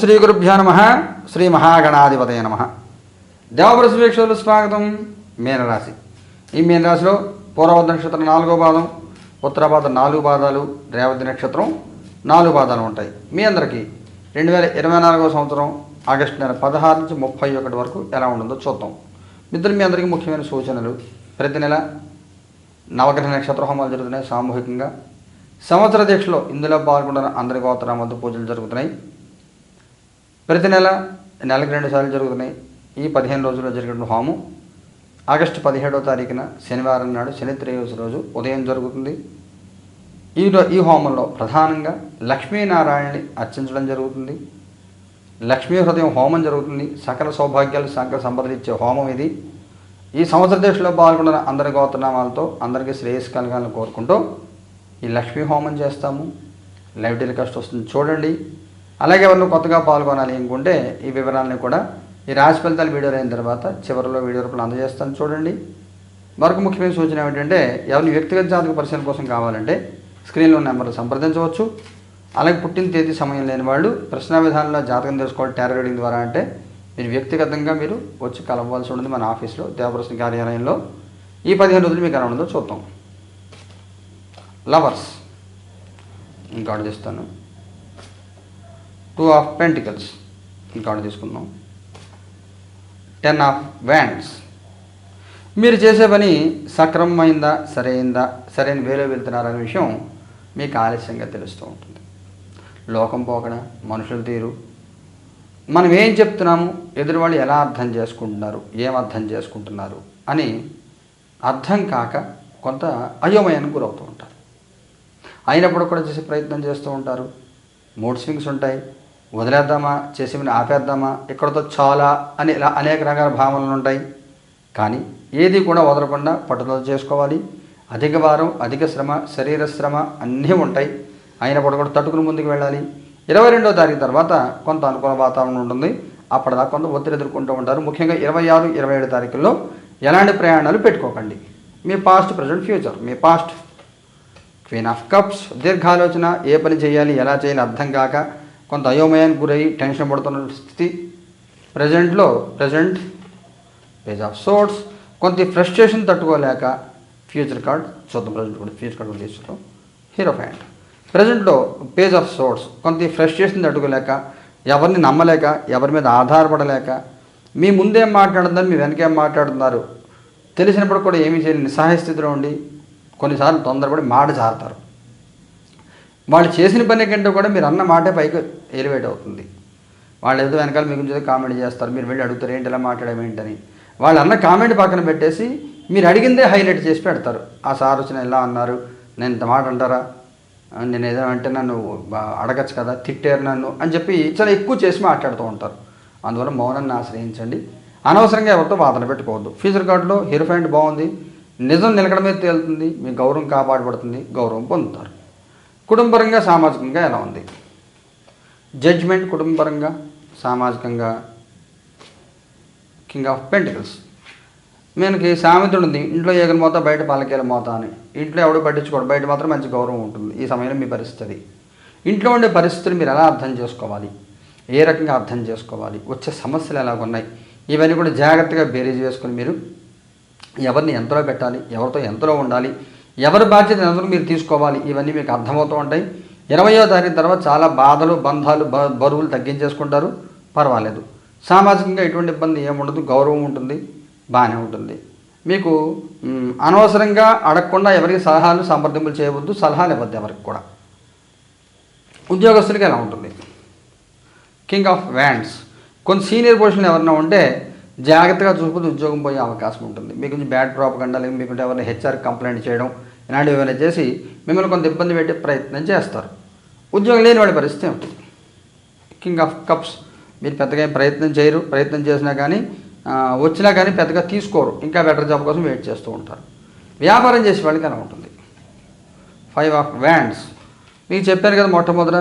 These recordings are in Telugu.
శ్రీ గురుభ్యో నమ. శ్రీ మహాగణాధిపతయ నమ. దేవపురస వీక్షకులు స్వాగతం మీనరాశి. ఈ మీనరాశిలో పూర్వవద్ద నక్షత్రం నాలుగో పాదం ఉత్తరాపాదం నాలుగు పాదాలు రేవతి నక్షత్రం నాలుగు పాదాలు ఉంటాయి. మీ అందరికీ రెండు వేల ఇరవై నాలుగో సంవత్సరం ఆగస్టు నెల పదహారు నుంచి ముప్పై ఒకటి వరకు ఎలా ఉంటుందో చూద్దాం. మిత్రులు మీ అందరికీ ముఖ్యమైన సూచనలు. ప్రతి నెల నవగ్రహ నక్షత్ర హోమాలు జరుగుతున్నాయి సామూహికంగా. సంవత్సర దీక్షలో ఇందులో పాల్గొన్న అందరి గోత్రం వద్ద పూజలు జరుగుతున్నాయి. ప్రతి నెల నెలకు రెండు సార్లు జరుగుతున్నాయి. ఈ పదిహేను రోజుల్లో జరిగిన హోమం. ఆగస్టు పదిహేడవ తారీఖున శనివారం నాడు శని త్రయోదశి రోజు ఉదయం జరుగుతుంది. ఈ ఈ హోమంలో ప్రధానంగా లక్ష్మీనారాయణని అర్చించడం జరుగుతుంది. లక్ష్మీ హృదయం హోమం జరుగుతుంది. సకల సౌభాగ్యాలు సకల సంపదలు ఇచ్చే హోమం ఇది. ఈ సంవత్సర దేశంలో పాల్గొన్న అందరి గోత్రనామాలతో అందరికీ శ్రేయస్ కలగాలని కోరుకుంటూ ఈ లక్ష్మీ హోమం చేస్తాము. లైవ్ టెలికాస్ట్ వస్తుంది. చూడండి. అలాగే ఎవరిని కొత్తగా పాల్గొనాలి అనుకుంటే ఈ వివరాలని కూడా ఈ రాశి ఫలితాలు వీడియో అయిన తర్వాత చివరిలో వీడియో రూపంలో అందజేస్తాను చూడండి. మరొక ముఖ్యమైన సూచన ఏమిటంటే ఎవరిని వ్యక్తిగత జాతక పరిశీలన కోసం కావాలంటే స్క్రీన్లో ఉన్న నెంబర్లు సంప్రదించవచ్చు. అలాగే పుట్టిన తేదీ సమయం లేని వాళ్ళు ప్రశ్న విధానంలో జాతకం తెలుసుకోవాలి టారో రీడింగ్ ద్వారా అంటే మీరు వ్యక్తిగతంగా మీరు వచ్చి కలవాల్సి ఉంటుంది మన ఆఫీస్లో దేవప్రశ్న కార్యాలయంలో. ఈ పదిహేను రోజులు మీకు ఎలా ఉండదో చూద్దాం. లవర్స్ ఇంకా ఆర్డర్ చేస్తాను. Two of pentacles. ఇంకా తీసుకుందాం. Ten of wands. మీరు చేసే పని సక్రమమైందా సరైందా సరైన వేలో వెళ్తున్నారనే విషయం మీకు ఆలస్యంగా తెలుస్తూ ఉంటుంది. లోకం పోకడ మనుషుల తీరు. మనం ఏం చెప్తున్నాము ఎదురు వాళ్ళు ఎలా అర్థం చేసుకుంటున్నారు ఏం అర్థం చేసుకుంటున్నారు అని అర్థం కాక కొంత అయోమయానికి గురవుతూ ఉంటారు. అయినప్పుడు కూడా చేసే ప్రయత్నం చేస్తూ ఉంటారు. మూడ్ స్వింగ్స్ ఉంటాయి. వదిలేద్దామా? చేసి ఆపేద్దామా? ఇక్కడతో చాలా అని ఇలా అనేక రకాల భావనలు ఉంటాయి. కానీ ఏది కూడా వదలకుండా పట్టుదల చేసుకోవాలి. అధిక భారం అధిక శ్రమ శరీర శ్రమ అన్నీ ఉంటాయి. అయినప్పుడు కూడా తట్టుకుని ముందుకు వెళ్ళాలి. ఇరవై రెండో తారీఖు తర్వాత కొంత అనుకూల వాతావరణం ఉంటుంది. అప్పటిదాకా కొంత ఒత్తిడి ఎదుర్కొంటూ ఉంటారు. ముఖ్యంగా ఇరవై ఆరు ఇరవై ఏడు తారీఖుల్లో ఎలాంటి ప్రయాణాలు పెట్టుకోకండి. మీ పాస్ట్ ప్రజెంట్ ఫ్యూచర్ మీ పాస్ట్ క్వీన్ ఆఫ్ కప్స్ దీర్ఘాలోచన ఏ పని చేయాలి ఎలా చేయాలి అర్థం కాక కొంత అయోమయానికి గురయ్యి టెన్షన్ పడుతున్న స్థితి. ప్రజెంట్లో ప్రజెంట్ పేజ్ ఆఫ్ సోర్ట్స్ కొంత ఫ్రస్ట్రేషన్ తట్టుకోలేక ఫ్యూచర్ కార్డ్ చూద్దాం. ప్రజెంట్ కూడా ఫ్యూచర్ కార్డ్ కూడా తీసుకుంటాం హీరో ఫ్యాంట్ ప్రజెంట్లో పేజ్ ఆఫ్ సోర్ట్స్ కొంత ఫ్రస్ట్రేషన్ తట్టుకోలేక ఎవరిని నమ్మలేక ఎవరి మీద ఆధారపడలేక మీ ముందేం మాట్లాడుతున్నారు మీ వెనకేం మాట్లాడుతున్నారు. తెలిసినప్పుడు కూడా ఏమీ చేయలేని నిస్సహాయ స్థితిలో ఉండి కొన్నిసార్లు తొందరపడి మాట జారుతారు. వాళ్ళు చేసిన పని కంటే కూడా మీరు అన్న మాటే పైకి ఎలివేట్ అవుతుంది. వాళ్ళు ఏదో వెనకాల మీకు ఏదో కామెంట్ చేస్తారు మీరు వెళ్ళి అడుగుతారు ఏంటి ఇలా మాట్లాడమేంటని వాళ్ళు అన్న కామెంట్ పక్కన పెట్టేసి మీరు అడిగిందే హైలైట్ చేసి పెడతారు. ఆ సార్ వచ్చిన ఇలా అన్నారు నేను ఇంత మాట అంటారా? నేను ఏదో అంటే నన్ను అడగచ్చు కదా తిట్టారు నన్ను అని చెప్పి చాలా ఎక్కువ చేసి మాట్లాడుతూ ఉంటారు. అందువల్ల మౌనాన్ని ఆశ్రయించండి. అనవసరంగా ఎవరితో వాదన పెట్టుకోవద్దు. ఫ్యూచర్ కార్డులో హీరో ఫ్యాండ్ బాగుంది. నిజం నిలకడమే తేలుతుంది. మీ గౌరవం కాపాడబడుతుంది. గౌరవం పొందుతారు. కుటుంబపరంగా సామాజికంగా ఎలా ఉంది? జడ్జ్మెంట్ కుటుంబపరంగా సామాజికంగా కింగ్ ఆఫ్ పెంటికల్స్ మనకి సామెత ఉంది ఇంట్లో ఏగల మోత బయట పాలకేల మోత అని. ఇంట్లో ఎవడు పట్టించుకోడు బయట మాత్రం మంచి గౌరవం ఉంటుంది ఈ సమయంలో మీ పరిస్థితి. ఇంట్లో ఉండే పరిస్థితిని మీరు ఎలా అర్థం చేసుకోవాలి? ఏ రకంగా అర్థం చేసుకోవాలి? వచ్చే సమస్యలు ఎలాగ ఉన్నాయి ఇవన్నీ కూడా జాగ్రత్తగా బేరీజ్ వేసుకొని మీరు ఎవరిని ఎంతలో పెట్టాలి? ఎవరితో ఎంతలో ఉండాలి? ఎవరి బాధ్యత ఎందుకు మీరు తీసుకోవాలి? ఇవన్నీ మీకు అర్థమవుతూ ఉంటాయి. ఇరవయో తారీఖు తర్వాత చాలా బాధలు బంధాలు బ- బరువులు తగ్గించేసుకుంటారు. పర్వాలేదు. సామాజికంగా ఎటువంటి ఇబ్బంది ఏముండదు. గౌరవం ఉంటుంది. బాగానే ఉంటుంది. మీకు అనవసరంగా అడగకుండా ఎవరికి సలహాలు సంప్రదింపులు చేయవద్దు. సలహాలు ఇవ్వద్దు ఎవరికి కూడా. ఉద్యోగస్తులకి ఎలా ఉంటుంది? King of wands. కొన్ని సీనియర్ పొజిషన్లు ఎవరైనా ఉంటే జాగ్రత్తగా చూసుకుని ఉద్యోగం పోయే అవకాశం ఉంటుంది. మీకు కొంచెం బ్యాడ్ ప్రాపగండా లేదు మీకు ఎవరైనా హెచ్ఆర్ కంప్లైంట్ చేయడం ఇలాంటివి ఏమైనా చేసి మిమ్మల్ని కొంత ఇబ్బంది పెట్టే ప్రయత్నం చేస్తారు. ఉద్యోగం లేని వాడి పరిస్థితి ఉంటుంది కింగ్ ఆఫ్ కప్స్ మీరు పెద్దగా ప్రయత్నం చేయరు. ప్రయత్నం చేసినా కానీ వచ్చినా కానీ పెద్దగా తీసుకోరు. ఇంకా బెటర్ జాబ్ కోసం వెయిట్ చేస్తూ ఉంటారు. వ్యాపారం చేసే వాళ్ళకి అలా ఉంటుంది. ఫైవ్ ఆఫ్ వ్యాండ్స్ మీకు చెప్పాను కదా మొట్టమొదట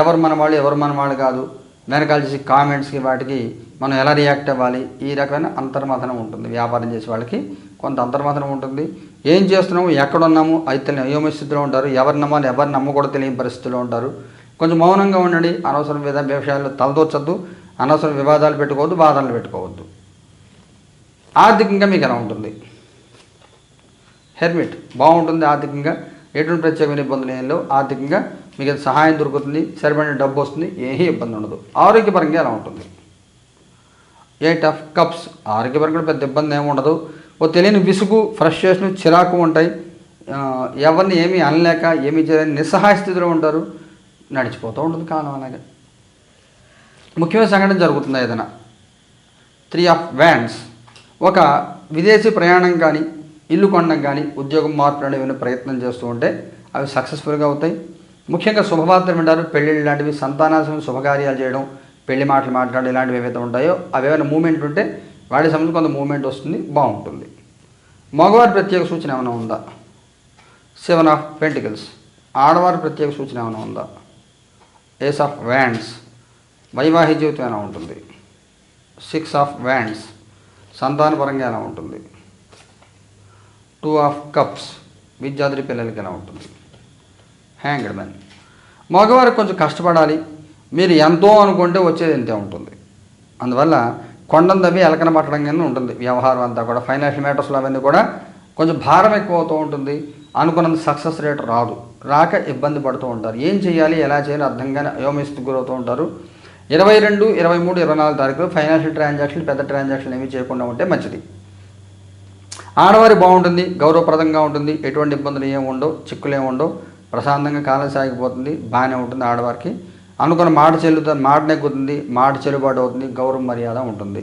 ఎవరు మన వాళ్ళు ఎవరు మన వాళ్ళు కాదు. వెనకాల చేసి కామెంట్స్కి వాటికి మనం ఎలా రియాక్ట్ అవ్వాలి? ఈ రకమైన అంతర్మథనం ఉంటుంది వ్యాపారం చేసే వాళ్ళకి. కొంత అంతర్మథనం ఉంటుంది. ఏం చేస్తున్నాము? ఎక్కడ ఉన్నాము? అయితే అయోమ స్థితిలో ఉంటారు. ఎవరు నమ్మాలి? ఎవరు నమ్మకూడదు తెలియని పరిస్థితిలో ఉంటారు. కొంచెం మౌనంగా ఉండండి. అనవసరం విధ విషయాల్లో తలదోచద్దు అనవసరం వివాదాలు పెట్టుకోవద్దు. బాధలు పెట్టుకోవద్దు. ఆర్థికంగా మీకు ఎలా ఉంటుంది? హెర్మిట్ బాగుంటుంది ఆర్థికంగా. ఎటువంటి ప్రత్యేకమైన ఇబ్బందులు ఏం లేవు. ఆర్థికంగా మీకు అది సహాయం దొరుకుతుంది సరిపడిన డబ్బు వస్తుంది ఏమీ ఇబ్బంది ఉండదు. ఆరోగ్యపరంగా ఎలా ఉంటుంది? ఎయిట్ ఆఫ్ కప్స్ ఆరోగ్యపరంగా పెద్ద ఇబ్బంది ఏమి ఉండదు. ఓ తెలియని విసుగు ఫ్రస్ట్రేషన్ చిరాకు ఉంటాయి. ఎవరిని ఏమీ అనలేక ఏమీ చేయలేని నిస్సహాయ స్థితిలో ఉంటారు. నడిచిపోతూ ఉంటుంది కాలం అలాగే. ముఖ్యమైన సంఘటన జరుగుతుంది ఏదైనా. త్రీ ఆఫ్ వ్యాన్స్ ఒక విదేశీ ప్రయాణం కానీ ఇల్లు కొనడం కానీ ఉద్యోగం మార్పు ఏమైనా ప్రయత్నం చేస్తూ ఉంటే అవి సక్సెస్ఫుల్గా అవుతాయి. ముఖ్యంగా శుభవార్తలు వింటారు. పెళ్ళిళ్ళు లాంటివి సంతానాశం శుభకార్యాలు చేయడం పెళ్ళి మాటలు మాట్లాడడం ఇలాంటివి ఏవైతే ఉంటాయో అవి ఏమైనా మూమెంట్ ఉంటే వాటి సంబంధించి కొంత మూమెంట్ వస్తుంది బాగుంటుంది. మగవారి ప్రత్యేక సూచన ఏమైనా ఉందా? Seven of pentacles. ఆడవారి ప్రత్యేక సూచన ఏమైనా ఉందా? Ace of wands. వైవాహిక జీవితం ఎలా ఉంటుంది? Six of wands. సంతానపరంగా ఎలా ఉంటుంది? Two of cups. విద్యార్థి పిల్లలకి ఎలా ఉంటుంది? హ్యాంగ్డ్ మ్యాన్ మగవారికి కొంచెం కష్టపడాలి. మీరు ఎంతో అనుకుంటే వచ్చేది ఇంతే ఉంటుంది. అందువల్ల కొండను తవ్వి ఎలకన పట్టడం కింద ఉంటుంది. వ్యవహారం అంతా కూడా ఫైనాన్షియల్ మ్యాటర్స్లో అవన్నీ కూడా కొంచెం భారం ఎక్కువ అవుతూ ఉంటుంది. అనుకున్నంత సక్సెస్ రేట్ రాదు. రాక ఇబ్బంది పడుతూ ఉంటారు. ఏం చేయాలి ఎలా చేయాలి అర్థంగానే అయోమయస్థితికి గురవుతూ ఉంటారు. ఇరవై రెండు ఇరవై మూడు ఇరవై నాలుగు తారీఖులో ఫైనాన్షియల్ ట్రాన్సాక్షన్ పెద్ద ట్రాన్సాక్షన్ ఏమీ చేయకుండా ఉంటే మంచిది. ఆడవారి బాగుంటుంది గౌరవప్రదంగా ఉంటుంది. ఎటువంటి ఇబ్బందులు ఏమి ఉండవు చిక్కులు ఏమి ఉండవు. ప్రశాంతంగా కాలం సాగిపోతుంది బాగానే ఉంటుంది ఆడవారికి. అనుకున్న మాట చెల్లుతుంది మాట నెగ్గుతుంది మాట చెల్లుబాటు అవుతుంది గౌరవ మర్యాద ఉంటుంది.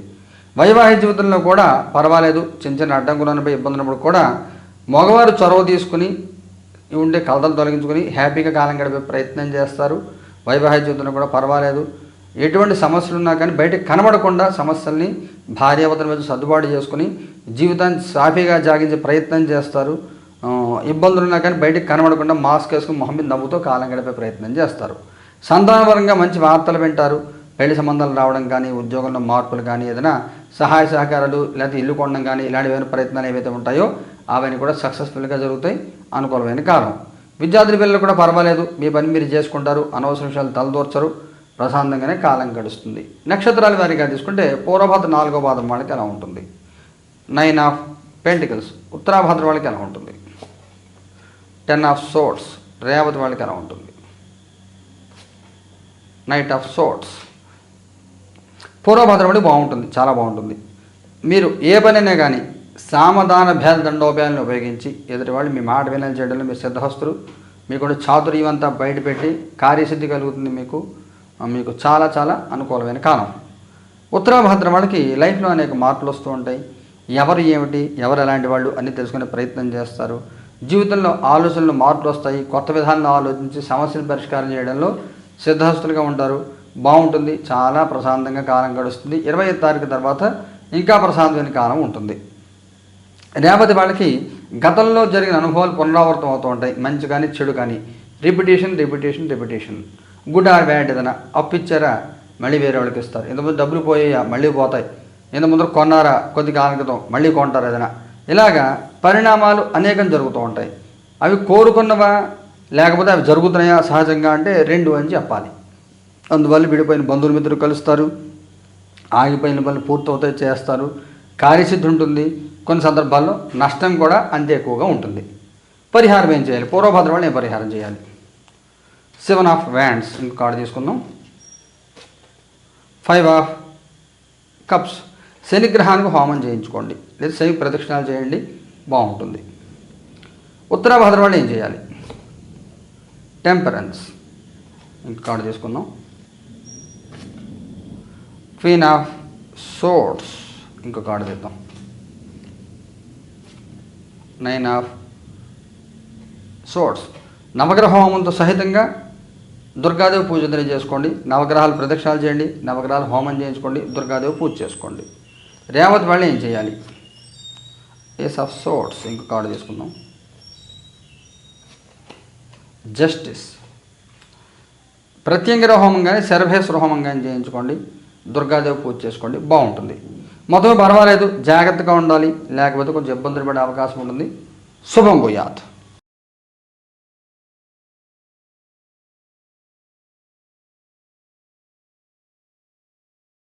వైవాహిక జీవితంలో కూడా పర్వాలేదు చిన్న చిన్న అడ్డంకులపై ఇబ్బందులు కూడా మగవారు చొరవ తీసుకుని ఉండే కలతలు తొలగించుకొని హ్యాపీగా కాలం గడిపే ప్రయత్నం చేస్తారు. వైవాహిక జీవితంలో కూడా పర్వాలేదు. ఎటువంటి సమస్యలు ఉన్నా కానీ బయటకు కనబడకుండా సమస్యల్ని భార్యావతల మీద సర్దుబాటు చేసుకుని జీవితాన్ని సాఫీగా జాగించే ప్రయత్నం చేస్తారు. ఇబ్బందులు ఉన్నా కానీ బయటకు కనబడకుండా మాస్క్ వేసుకుని మొహం మీద నవ్వుతో కాలం గడిపే ప్రయత్నం చేస్తారు. సంతానపరంగా మంచి వార్తలు వింటారు. పెళ్ళి సంబంధాలు రావడం కానీ ఉద్యోగంలో మార్పులు కానీ ఏదైనా సహాయ సహకారాలు లేకపోతే ఇల్లు కొనడం కానీ ఇలాంటి ఏమైనా ప్రయత్నాలు ఏవైతే ఉంటాయో అవన్నీ కూడా సక్సెస్ఫుల్గా జరుగుతాయి. అనుకూలమైన కాలం విద్యార్థుల పిల్లలు కూడా పర్వాలేదు. మీ పని మీరు చేసుకుంటారు. అనవసర విషయాలు తలదూర్చరు. ప్రశాంతంగానే కాలం గడుస్తుంది. నక్షత్రాల వారిగా తీసుకుంటే పూర్వభాద్ర నాలుగో పాదం వాళ్ళకి ఎలా ఉంటుంది? Nine of pentacles. ఉత్తరాభాద్ర వాళ్ళకి ఎలా ఉంటుంది? టెన్ ఆఫ్ సోట్స్ రేవతి వాళ్ళకి ఎలా ఉంటుంది. నైట్ ఆఫ్ సోట్స్ పూర్వభద్రం వాళ్ళకి బాగుంటుంది. చాలా బాగుంటుంది. మీరు ఏ పనైనా కానీ సామధాన భేద దండోపాయాలను ఉపయోగించి ఎదుటి వాళ్ళు మీ మాట వినలు చేయడంలో మీరు సిద్ధహస్తులు. మీకు చాతుర్యం అంతా బయటపెట్టి కార్యసిద్ధి కలుగుతుంది మీకు. మీకు చాలా చాలా అనుకూలమైన కాలం. ఉత్తరాభద్ర వాళ్ళకి లైఫ్లో అనేక మార్పులు వస్తూ ఉంటాయి. ఎవరు ఏమిటి? ఎవరు ఎలాంటి వాళ్ళు? అన్నీ తెలుసుకునే ప్రయత్నం చేస్తారు. జీవితంలో ఆలోచనలు మార్పులు వస్తాయి. కొత్త విధానాలు ఆలోచించి సమస్యలు పరిష్కారం చేయడంలో సిద్ధహస్తులుగా ఉంటారు. బాగుంటుంది. చాలా ప్రశాంతంగా కాలం గడుస్తుంది. ఇరవై ఐదు తారీఖు తర్వాత ఇంకా ప్రశాంతమైన కాలం ఉంటుంది. రేపటి వాళ్ళకి గతంలో జరిగిన అనుభవాలు పునరావృతం అవుతూ ఉంటాయి. మంచి కానీ చెడు కానీ. Repetition repetition repetition. Good or bad ఏదైనా అప్పు ఇచ్చారా? మళ్ళీ వేరే వాళ్ళకి ఇస్తారు. ఇంతకుముందు డబ్బులు పోయాయా? మళ్ళీ పోతాయి. ఇంత ముందు కొన్నారా? కొద్ది కాలం క్రితం మళ్ళీ కొంటారు ఏదైనా? ఇలాగా పరిణామాలు అనేకం జరుగుతూ ఉంటాయి. అవి కోరుకున్నవా లేకపోతే అవి జరుగుతున్నాయా సహజంగా అంటే రెండు అని చెప్పాలి. అందువల్ల విడిపోయిన బంధువుల మిత్రులు కలుస్తారు. ఆగిపోయిన పనులు పూర్తవుతాయి చేస్తారు. కార్యసిద్ధి ఉంటుంది. కొన్ని సందర్భాల్లో నష్టం కూడా అంతే ఎక్కువగా ఉంటుంది. పరిహారం ఏం చేయాలి? పూర్వభద్ర వాళ్ళు పరిహారం చేయాలి? సెవెన్ ఆఫ్ వ్యాండ్స్ ఇంకో కార్డు తీసుకుందాం. Five of cups. శనిగ్రహానికి హోమం చేయించుకోండి. లేదా శని ప్రదక్షిణాలు చేయండి బాగుంటుంది. ఉత్తర వాళ్ళు ఏం చేయాలి? టెంపరెన్స్. ఇంకో కార్డు తీసుకుందాం క్వీన్ ఆఫ్ సోర్డ్స్. ఇంకో కార్డు చేద్దాం నైన్ ఆఫ్ సోర్డ్స్. నవగ్రహ హోమంతో సహితంగా దుర్గాదేవి పూజ చేసుకోండి. నవగ్రహాలు ప్రదక్షిణాలు చేయండి. నవగ్రహాలు హోమం చేయించుకోండి. దుర్గాదేవి పూజ చేసుకోండి. రేవతి వాళ్ళు ఏం చేయాలి? ఏస్ ఆఫ్ సోట్స్ ఇంకో కార్డు తీసుకుందాం. జస్టిస్ ప్రత్యంగిర హోమం కానీ శరభేశ్వర హోమం కానీ చేయించుకోండి. దుర్గాదేవి పూజ చేసుకోండి. బాగుంటుంది. మొత్తం పర్వాలేదు. జాగ్రత్తగా ఉండాలి. లేకపోతే కొంచెం ఇబ్బందులు పడే అవకాశం ఉంటుంది. శుభం భూయాత్.